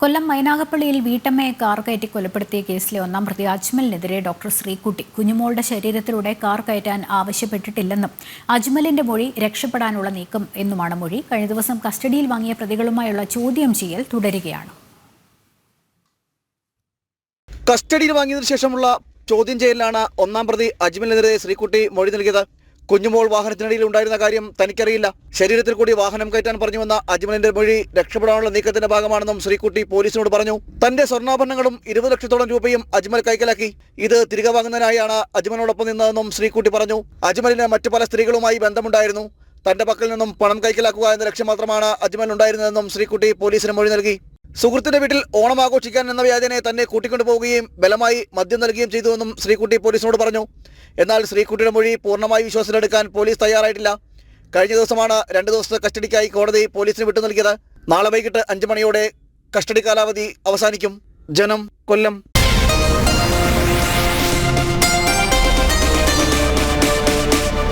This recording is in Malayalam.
കൊല്ലം മൈനാഗപ്പള്ളിയിൽ വീട്ടമ്മയെ കാർ കയറ്റി കൊലപ്പെടുത്തിയ കേസിലെ ഒന്നാം പ്രതി അജ്മലിനെതിരെ ഡോക്ടർ ശ്രീകുട്ടി കുഞ്ഞുമോളുടെ ശരീരത്തിലൂടെ കാർ കയറ്റാൻ ആവശ്യപ്പെട്ടിട്ടില്ലെന്നും അജ്മലിന്റെ മൊഴി രക്ഷപ്പെടാനുള്ള നീക്കം എന്നുമാണ് മൊഴി. കഴിഞ്ഞ ദിവസം കസ്റ്റഡിയിൽ വാങ്ങിയ പ്രതികളുമായുള്ള ചോദ്യം ചെയ്യൽ തുടരുകയാണ്. കസ്റ്റഡിയിൽ വാങ്ങിയതിനു ശേഷമുള്ള ചോദ്യം ചെയ്യലിലാണ് ഒന്നാം പ്രതി അജ്മലിനെതിരെ ശ്രീകുട്ടി മൊഴി നൽകിയത്. കുഞ്ഞുമോൾ വാഹനത്തിനിടയിൽ ഉണ്ടായിരുന്ന കാര്യം തനിക്കറിയില്ല. ശരീരത്തിൽ കൂടി വാഹനം കയറ്റാൻ പറഞ്ഞുവന്ന അജ്മലിന്റെ മൊഴി രക്ഷപ്പെടാനുള്ള നീക്കത്തിന്റെ ഭാഗമാണെന്നും ശ്രീകുട്ടി പോലീസിനോട് പറഞ്ഞു. തന്റെ സ്വർണാഭരണങ്ങളും ഇരുപത് ലക്ഷത്തോളം രൂപയും അജ്മൽ കൈക്കലാക്കി. ഇത് തിരികെ വാങ്ങുന്നതിനായാണ് അജ്മലിനോടൊപ്പം നിന്നതെന്നും ശ്രീകുട്ടി പറഞ്ഞു. അജ്മലിന് മറ്റു പല സ്ത്രീകളുമായി ബന്ധമുണ്ടായിരുന്നു. തന്റെ പക്കൽ നിന്നും പണം കൈക്കലാക്കുക എന്ന ലക്ഷ്യം മാത്രമാണ് അജ്മൽ ഉണ്ടായിരുന്നതെന്നും ശ്രീകുട്ടി പോലീസിന് മൊഴി നൽകി. സുഹൃത്തിന്റെ വീട്ടിൽ ഓണം ആഘോഷിക്കാൻ എന്ന വ്യാജനെ തന്നെ കൂട്ടിക്കൊണ്ടുപോവുകയും ബലമായി മദ്യം നൽകുകയും ചെയ്തുവെന്നും ശ്രീകുട്ടി പോലീസിനോട് പറഞ്ഞു. എന്നാൽ ശ്രീകുട്ടിയുടെ മൊഴി പൂർണമായി വിശ്വാസത്തിലെടുക്കാൻ പോലീസ് തയ്യാറായിട്ടില്ല. കഴിഞ്ഞ ദിവസമാണ് രണ്ട് ദിവസത്തെ കസ്റ്റഡിക്കായി കോടതി പോലീസിന് വിട്ടു നൽകിയത്. നാളെ വൈകിട്ട് അഞ്ചു മണിയോടെ കസ്റ്റഡി കാലാവധി അവസാനിക്കും. ജനം കൊല്ലം.